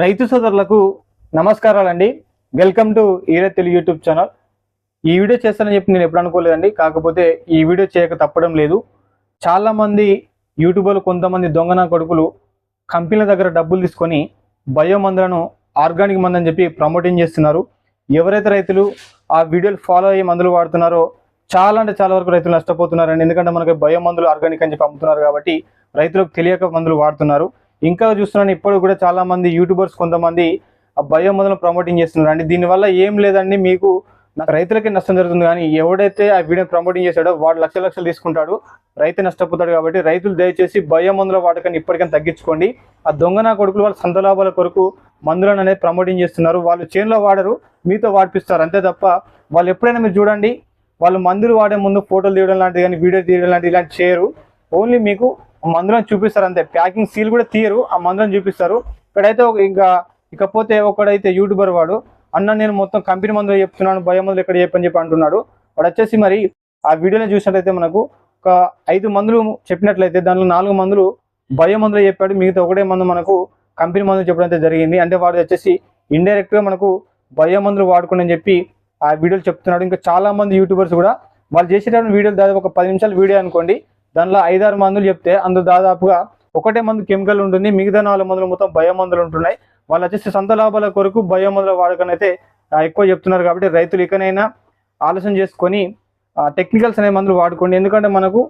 రైతు సోదరులకు నమస్కారాలండి. వెల్కమ్ టు ఈరే తెలుగు యూట్యూబ్ ఛానల్ ఈ వీడియో చేస్తానని చెప్పి నేను ఎప్పుడు అనుకోలేదండి. కాకపోతే ఈ వీడియో చేయక తప్పడం లేదు. చాలామంది యూట్యూబర్లు కొంతమంది దొంగన కొడుకులు కంపెనీల దగ్గర డబ్బులు తీసుకొని బయో మందులను ఆర్గానిక్ మందు అని చెప్పి ప్రమోటింగ్ చేస్తున్నారు. ఎవరైతే రైతులు ఆ వీడియోలు ఫాలో అయ్యి మందులు వాడుతున్నారో చాలా అంటే చాలా వరకు రైతులు నష్టపోతున్నారండి. ఎందుకంటే మనకి బయో మందులు ఆర్గానిక్ అని చెప్పి అమ్ముతున్నారు కాబట్టి రైతులకు తెలియక మందులు వాడుతున్నారు. ఇంకా చూస్తున్నాను ఇప్పుడు కూడా చాలా మంది యూట్యూబర్స్ కొంతమంది ఆ బయో మందులను ప్రమోటింగ్ చేస్తున్నారు. అండి దీనివల్ల ఏం లేదండి మీకు నాకు రైతులకి నష్టం జరుగుతుంది. కానీ ఎవడైతే ఆ వీడియో ప్రమోటింగ్ చేశాడో వాడు లక్ష లక్షలు తీసుకుంటాడు. రైతు నష్టపోతాడు కాబట్టి రైతులు దయచేసి బయో మందుల వాడకాన్ని ఇప్పటికైనా తగ్గించుకోండి. ఆ దొంగ నా కొడుకులు వాళ్ళ సంత లాభాల కొరకు మందులను అనేది ప్రమోటింగ్ చేస్తున్నారు. వాళ్ళు చేనులో వాడరు మీతో వాడిపిస్తారు. అంతే తప్ప వాళ్ళు ఎప్పుడైనా మీరు చూడండి వాళ్ళు మందులు వాడే ముందు ఫోటోలు తీయడం లాంటిది కానీ వీడియో తీయడం లాంటిది ఇలాంటి చేయరు. ఓన్లీ మీకు మందులను చూపిస్తారు అంతే. ప్యాకింగ్ సీల్ కూడా తీయరు ఆ మందులను చూపిస్తారు. ఇక్కడైతే ఇంకా ఇకపోతే ఒకడైతే యూట్యూబర్ వాడు అన్న నేను మొత్తం కంపెనీ మందులు చెప్తున్నాను భయం మందులు ఎక్కడ చెప్పని చెప్పి అంటున్నాడు. వాడు వచ్చేసి మరి ఆ వీడియోలో చూసినట్లయితే మనకు ఒక ఐదు మందులు చెప్పినట్లయితే దానిలో నాలుగు మందులు భయం మందులు చెప్పాడు. మిగతా ఒకటే మందు మనకు కంపెనీ మందులు చెప్పడం అయితే జరిగింది. అంటే వాడు వచ్చేసి ఇండైరెక్ట్గా మనకు భయం మందులు వాడుకోండి అని చెప్పి ఆ వీడియోలు చెప్తున్నాడు. ఇంకా చాలామంది యూట్యూబర్స్ కూడా వాళ్ళు చేసేటప్పుడు వీడియోలు దాదాపు ఒక పది నిమిషాల వీడియో అనుకోండి. దానిలో ఐదారు మందులు చెప్తే అందులో దాదాపుగా ఒకటే మందు కెమికల్ ఉంటుంది మిగతా నాలుగు మందులు మొత్తం బయో మందులు ఉంటున్నాయి. వాళ్ళు వచ్చేసి సొంత లాభాల కొరకు బయో మందుల వాడకం అయితే ఎక్కువ చెప్తున్నారు కాబట్టి రైతులు ఇకనైనా ఆలోచన చేసుకొని టెక్నికల్స్ అనే మందులు వాడుకోండి. ఎందుకంటే మనకు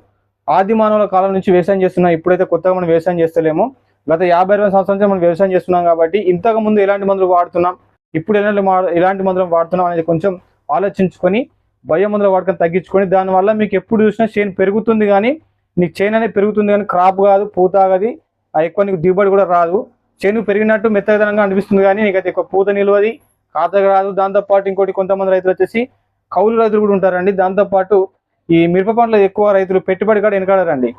ఆది మానవుల కాలం నుంచి వ్యవసాయం చేస్తున్నాం. ఇప్పుడైతే కొత్తగా మనం వ్యవసాయం చేస్తలేము. గత యాభై అరవై సంవత్సరాల నుంచి మనం వ్యవసాయం చేస్తున్నాం కాబట్టి ఇంతకు ముందు ఎలాంటి మందులు వాడుతున్నాం ఇప్పుడు ఎలాంటి మా- ఎలాంటి మందులు వాడుతున్నాం అనేది కొంచెం ఆలోచించుకొని బయో మందుల వాడకం తగ్గించుకొని దానివల్ల మీకు ఎప్పుడు చూసినా చేను పెరుగుతుంది కానీ నీకు చేను అనేది పెరుగుతుంది కానీ క్రాప్ కాదు పూత ఆగది ఆ ఎక్కువ నీకు దిగుబడి కూడా రాదు. చేను పెరిగినట్టు మెత్తదనంగా అనిపిస్తుంది కానీ నీకు అయితే ఎక్కువ పూత నిలవది ఖాతా రాదు. దాంతోపాటు ఇంకోటి కొంతమంది రైతులు వచ్చేసి కౌలు రైతులు కూడా ఉంటారండి. దాంతోపాటు ఈ మిరప పంటలు ఎక్కువ రైతులు పెట్టుబడి కూడా వెనకాడారండి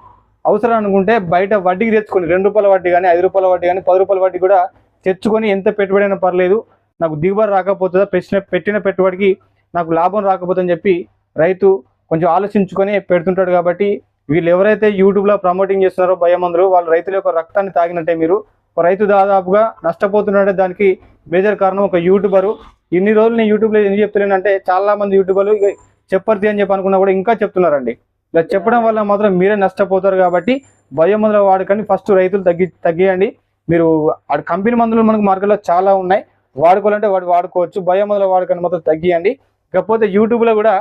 అవసరం అనుకుంటే బయట వడ్డీకి తెచ్చుకొని రెండు రూపాయల వడ్డీ కానీ ఐదు రూపాయల వడ్డీ కానీ పది రూపాయల వడ్డీ కూడా తెచ్చుకొని ఎంత పెట్టుబడి అయినా పర్లేదు. నాకు దిగుబడి రాకపోతుందా? పెట్టిన పెట్టిన పెట్టుబడికి నాకు లాభం రాకపోతే అని చెప్పి రైతు కొంచెం ఆలోచించుకొని పెడుతుంటాడు కాబట్టి వీళ్ళు ఎవరైతే యూట్యూబ్లో ప్రమోటింగ్ చేస్తున్నారో భయమందులు వాళ్ళ రైతుల యొక్క రక్తాన్ని తాగినట్టే మీరు. ఒక రైతు దాదాపుగా నష్టపోతున్నాడే దానికి మేజర్ కారణం ఒక యూట్యూబరు. ఇన్ని రోజులు నేను యూట్యూబ్లో ఎందుకు చెప్తలేనంటే చాలా మంది యూట్యూబర్లు ఇక చెప్పర్తి అని చెప్పి అనుకున్నా కూడా ఇంకా చెప్తున్నారండి. ఇలా చెప్పడం వల్ల మాత్రం మీరే నష్టపోతారు కాబట్టి భయమందుల వాడకాన్ని ఫస్ట్ రైతులు తగ్గి తగ్గియండి. మీరు ఆ కంపెనీ మందులు మనకు మార్కెట్లో చాలా ఉన్నాయి. వాడుకోవాలంటే వాడు వాడుకోవచ్చు. భయమందుల వాడకాన్ని మాత్రం తగ్గియండి. కాకపోతే యూట్యూబ్లో కూడా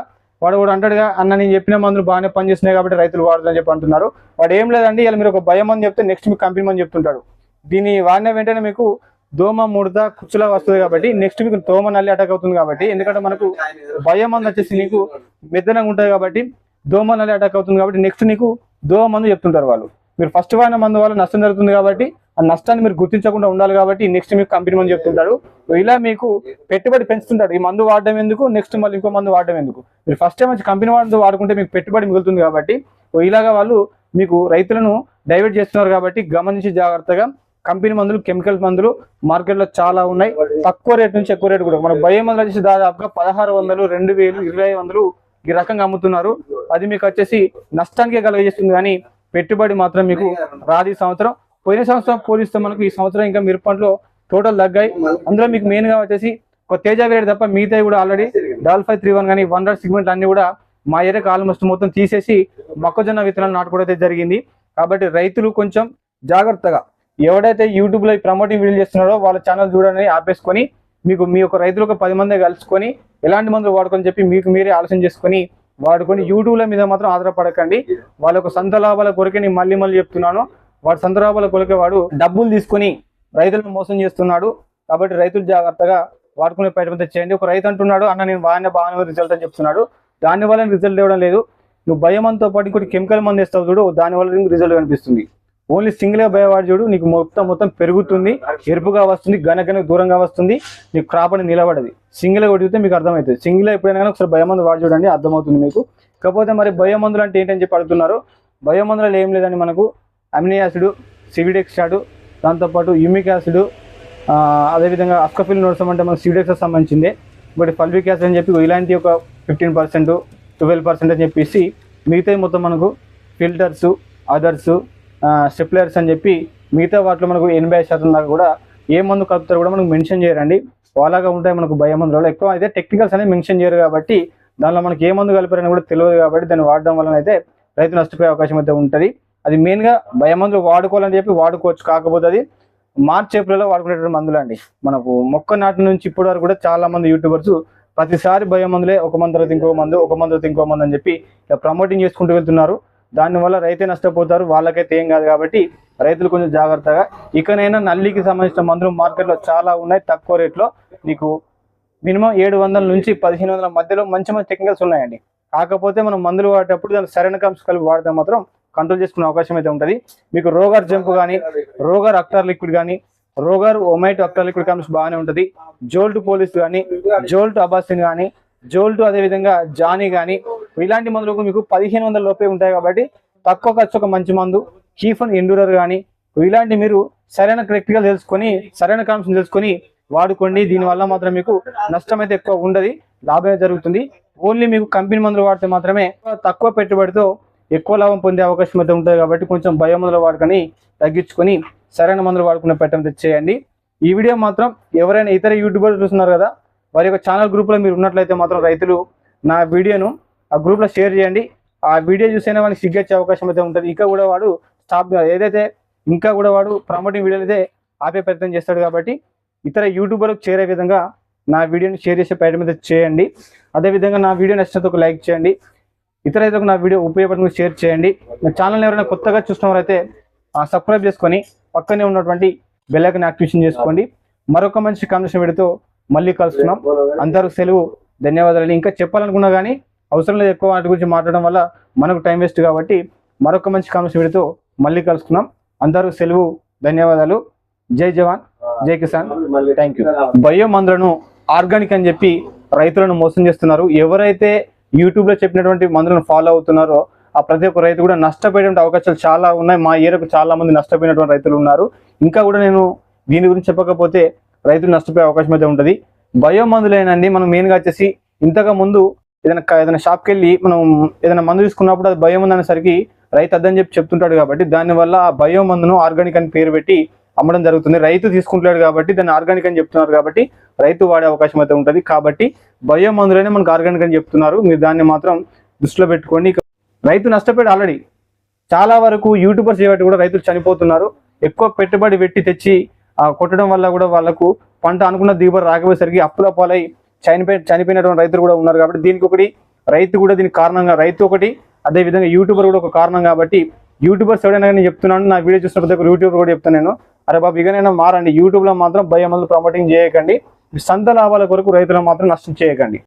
వాడు కూడా అంటాడుగా అన్న నేను చెప్పిన మందులు బాగానే పనిచేస్తున్నాయి కాబట్టి రైతులు వాడదని చెప్పి అంటున్నారు. వాడు ఏం లేదండి ఇలా మీరు ఒక భయం అని చెప్తే నెక్స్ట్ మీకు కంపెనీ మంది చెప్తుంటాడు. దీన్ని వాడిన వెంటనే మీకు దోమ ముడత కుచ్చులా వస్తుంది కాబట్టి నెక్స్ట్ మీకు దోమ నల్లి అటాక్ అవుతుంది కాబట్టి ఎందుకంటే మనకు భయం మంది వచ్చేసి నీకు మెద్దనంగా ఉంటుంది కాబట్టి దోమ నల్లి అటాక్ అవుతుంది కాబట్టి నెక్స్ట్ నీకు దోమ మందు చెప్తుంటారు వాళ్ళు. మీరు ఫస్ట్ వాడిన మందు వల్ల నష్టం జరుగుతుంది కాబట్టి నష్టాన్ని మీరు గుర్తించకుండా ఉండాలి కాబట్టి నెక్స్ట్ మీకు కంపెనీ మంది చెప్తుంటాడు ఇలా మీకు పెట్టుబడి పెంచుతుంటాడు ఈ మందు వాడడం ఎందుకు? నెక్స్ట్ మళ్ళీ ఇంకో మందు వాడడం ఎందుకు? మీరు ఫస్ట్ టైం వచ్చి కంపెనీ మందు వాడుకుంటే మీకు పెట్టుబడి మిగులుతుంది కాబట్టి ఇలాగా వాళ్ళు మీకు రైతులను డైవర్ట్ చేస్తున్నారు కాబట్టి గమనించి జాగ్రత్తగా కంపెనీ మందులు కెమికల్ మందులు మార్కెట్లో చాలా ఉన్నాయి. తక్కువ రేట్ నుంచి ఎక్కువ రేట్ కూడా. మన భయం మందులు వచ్చేసి దాదాపుగా పదహారు వందలు రెండు వేలు ఇరవై వందలు ఈ రకంగా అమ్ముతున్నారు. అది మీకు వచ్చేసి నష్టానికే కలగజేస్తుంది కానీ పెట్టుబడి మాత్రం మీకు రాది సంవత్సరం. పోయిన సంవత్సరం పోలిస్తే మనకు ఈ సంవత్సరం ఇంకా మిరపంట్లో టోటల్ తగ్గాయి. అందులో మీకు మెయిన్గా వచ్చేసి ఒక తేజ వేరే తప్ప మిగతా కూడా already double five three one కానీ వన్ డాట్ సిగ్మెంట్ అన్ని కూడా మా ఏరియాకి ఆల్మోస్ట్ మొత్తం తీసేసి మొక్కజొన్న విత్తనాలు నాటుకోవడం అయితే జరిగింది. కాబట్టి రైతులు కొంచెం జాగ్రత్తగా ఎవడైతే యూట్యూబ్లో ప్రమోటింగ్ వీడియోలు చేస్తున్నారో వాళ్ళ ఛానల్ చూడని ఆపేసుకొని మీకు మీ యొక్క రైతులు ఒక పది మంది కలుసుకొని ఎలాంటి మందులు వాడుకొని చెప్పి మీకు మీరే ఆలోచన చేసుకొని వాడుకొని యూట్యూబ్ల మీద మాత్రం ఆధారపడకండి. వాళ్ళ యొక్క సొంత లాభాల కొరకే నేను మళ్ళీ మళ్ళీ చెప్తున్నాను. వాడు సొంత లాభాల వాడు డబ్బులు తీసుకొని రైతులను మోసం చేస్తున్నాడు. కాబట్టి రైతులు జాగ్రత్తగా వాడుకునే ప్రయత్నం చేయండి. ఒక రైతు అంటున్నాడు అన్న నేను బాగానే బాగానే రిజల్ట్ అని చెప్తున్నాడు. దాని వల్ల రిజల్ట్ ఇవ్వడం లేదు. నువ్వు భయమంతో పాటు ఇంకోటి కెమికల్ మంది వేస్తావు చూడు దానివల్ల నీకు రిజల్ట్ కనిపిస్తుంది. ఓన్లీ సింగిల్గా భయవాడు చూడు నీకు మొత్తం మొత్తం పెరుగుతుంది. ఎరుపుగా వస్తుంది గనగనకు దూరంగా వస్తుంది. నీకు క్రాప్ అని నిలబడది. సింగిల్గా కొడితే మీకు అర్థమవుతుంది. సింగిల్ ఎప్పుడైనా కానీ ఒకసారి భయమందు వాడి చూడండి అర్థమవుతుంది మీకు. కాకపోతే మరి భయమందులు అంటే ఏంటని చెప్పి అడుగుతున్నారు. భయమందులలో ఏం లేదని మనకు. అమినియాసిడు యాసిడ్ సివిడెక్సాడు దాంతోపాటు యూమిక్ యాసిడ్ అదేవిధంగా అస్కఫిల్ నోట్సం అంటే మనకు సివిడెక్స్ సంబంధించింది. ఇప్పుడు ఫల్విక్ యాసిడ్ అని చెప్పి ఇలాంటి ఒక ఫిఫ్టీన్ పర్సెంట్ ట్వెల్వ్ పర్సెంట్ అని చెప్పేసి మిగతా మొత్తం మనకు ఫిల్టర్స్ అదర్స్ స్టెప్లర్స్ అని చెప్పి మిగతా వాటిలో మనకు ఎనభై శాతం దాకా కూడా ఏ మందు కలుపుతారో కూడా మనకు మెన్షన్ చేయరండి. అలాగా ఉంటాయి మనకు భయం మందులలో ఎక్కువ అయితే టెక్నికల్స్ అనేది మెన్షన్ చేయరు కాబట్టి దానిలో మనకి ఏ మందు కలిపారని కూడా తెలియదు కాబట్టి దాన్ని వాడడం వలన అయితే రైతు నష్టపోయే అవకాశం అయితే ఉంటుంది. అది మెయిన్గా భయం మందులు వాడుకోవాలని చెప్పి వాడుకోవచ్చు. కాకపోతే అది మార్చ్ ఏప్రిల్లో వాడుకునేటువంటి మందులు అండి మనకు మొక్క నాటి నుంచి ఇప్పటి వరకు కూడా చాలా మంది యూట్యూబర్స్ ప్రతిసారి భయం మందులే ఒక మందు తర్వాత ఇంకో మందు ఒక మందు తర్వాత ఇంకో మందు అని చెప్పి ఇలా ప్రమోటింగ్ చేసుకుంటూ వెళ్తున్నారు. దానివల్ల రైతే నష్టపోతారు వాళ్ళకైతే ఏం కాదు కాబట్టి రైతులు కొంచెం జాగ్రత్తగా. ఇకనైనా నల్లికి సంబంధించిన మందులు మార్కెట్లో చాలా ఉన్నాయి తక్కువ రేట్లో. మీకు మినిమం ఏడు వందల నుంచి పదిహేను వందల మధ్యలో మంచి మంచి టెక్నికల్స్ ఉన్నాయండి. కాకపోతే మనం మందులు వాడేటప్పుడు దాని సరైన కంప్స్ కలిపి వాడితే మాత్రం కంట్రోల్ చేసుకునే అవకాశం అయితే ఉంటుంది. మీకు రోగర్ జంప్ కానీ రోగర్ అక్టార్ లిక్విడ్ కానీ రోగర్ ఒమైట్ అక్టర్ లిక్విడ్ కంప్స్ బాగానే ఉంటుంది. జోల్ట్ పోలీస్ కానీ జోల్ట్ అబాసిన్ కానీ జోల్ట్ అదేవిధంగా జానీ కానీ ఇలాంటి మందులకు మీకు పదిహేను వందల లోపే ఉంటాయి కాబట్టి తక్కువ ఖర్చు ఒక మంచి మందు కీఫన్ ఎండూరర్ కానీ ఇలాంటి మీరు సరైన క్రెక్టికల్ తెలుసుకొని సరైన కాన్సెప్ట్ తెలుసుకొని వాడుకోండి. దీనివల్ల మాత్రం మీకు నష్టం అయితే ఎక్కువ ఉండదు లాభమే జరుగుతుంది. ఓన్లీ మీకు కంపెనీ మందులు వాడితే మాత్రమే తక్కువ పెట్టుబడితో ఎక్కువ లాభం పొందే అవకాశం అయితే ఉంటుంది కాబట్టి కొంచెం భయం మందులు వాడుకొని తగ్గించుకొని సరైన మందులు వాడుకునే పెట్టడం చేయండి. ఈ వీడియో మాత్రం ఎవరైనా ఇతర యూట్యూబర్లు చూస్తున్నారు కదా వారి యొక్క ఛానల్ గ్రూప్లో మీరు ఉన్నట్లయితే మాత్రం రైతులు నా వీడియోను ఆ గ్రూప్లో షేర్ చేయండి. ఆ వీడియో చూసైనా వానికి సిగ్గొచ్చే అవకాశం అయితే ఉంటుంది. ఇంకా కూడా వాడు స్టాప్ ఏదైతే ఇంకా కూడా వాడు ప్రమోటింగ్ వీడియోలు అయితే ఆపే ప్రయత్నం చేస్తాడు కాబట్టి ఇతర యూట్యూబర్లకు చేరే విధంగా నా వీడియోని షేర్ చేసే ప్రయత్నం అయితే చేయండి. అదేవిధంగా నా వీడియో నచ్చినందుకు ఒక లైక్ చేయండి. ఇతర రైతులకు నా వీడియో ఉపయోగపడుతుంది షేర్ చేయండి. నా ఛానల్ ఎవరైనా కొత్తగా చూసినవారైతే సబ్స్క్రైబ్ చేసుకొని పక్కనే ఉన్నటువంటి బెల్లైకన్ యాక్టివేషన్ చేసుకోండి. మరొక మంచి కాంబినేషన్ వీడియోతో మళ్ళీ కలుస్తున్నాం. అందరూ సెలవు ధన్యవాదాలు ఇంకా చెప్పాలనుకున్నా కానీ అవసరం లేదు ఎక్కువ వాటి గురించి మాట్లాడడం వల్ల మనకు టైం వేస్ట్ కాబట్టి మరొక మంచి కాంబినేషన్ వీడియోతో మళ్ళీ కలుసుకున్నాం అందరూ సెలవు ధన్యవాదాలు. జై జవాన్ జై కిసాన్. థ్యాంక్ యూ బయో మందులను ఆర్గానిక్ అని చెప్పి రైతులను మోసం చేస్తున్నారు. ఎవరైతే యూట్యూబ్లో చెప్పినటువంటి మందులను ఫాలో అవుతున్నారో. ఆ ప్రతి ఒక్క రైతు కూడా నష్టపోయేటువంటి అవకాశాలు చాలా ఉన్నాయి. మా ఏరియాకు చాలా మంది నష్టపోయినటువంటి రైతులు ఉన్నారు. ఇంకా కూడా నేను దీని గురించి చెప్పకపోతే రైతులు నష్టపోయే అవకాశం అయితే ఉంటుంది. బయో మందులేనండి. మనం మెయిన్గా వచ్చేసి ఇంతకు ముందు ఏదైనా ఏదైనా షాప్కి వెళ్ళి మనం ఏదైనా మందు తీసుకున్నప్పుడు అది బయో మందు అనేసరికి రైతు అద్దని చెప్పి చెప్తుంటాడు కాబట్టి దానివల్ల ఆ బయో మందును ఆర్గానిక్ అని పేరు పెట్టి అమ్మడం జరుగుతుంది. రైతు తీసుకుంటున్నాడు కాబట్టి దాన్ని ఆర్గానిక్ అని చెప్తున్నారు కాబట్టి రైతు వాడే అవకాశం అయితే ఉంటుంది. కాబట్టి బయో మందులనే మనకు ఆర్గానిక్ అని చెప్తున్నారు. మీరు దాన్ని మాత్రం దృష్టిలో పెట్టుకోండి రైతు నష్టపోయాడు ఆల్రెడీ. చాలా వరకు యూట్యూబర్స్ చేయబట్టి కూడా రైతులు చనిపోతున్నారు. ఎక్కువ పెట్టుబడి పెట్టి తెచ్చి ఆ, కొట్టడం వల్ల కూడా వాళ్ళకు పంట అనుకున్న దిగుబడి రాకపోయేసరికి అప్పుల పాలై చనిపోయి చనిపోయినటువంటి రైతులు కూడా ఉన్నారు కాబట్టి దీనికి ఒకటి రైతు కూడా దీనికి కారణంగా రైతు ఒకటి అదే విధంగా యూట్యూబర్ కూడా ఒక కారణం కాబట్టి యూట్యూబర్స్ ఎవరైనా నేను చెప్తున్నాను నా వీడియో చూసిన ప్రతి ఒక్క యూట్యూబర్ కూడా చెప్తాను నేను. అరే బాబు ఇకనైనా మారండి. యూట్యూబ్లో మాత్రం భయం ప్రమోటింగ్ చేయకండి. సంత లాభాల కొరకు రైతులను మాత్రం నష్టం చేయకండి.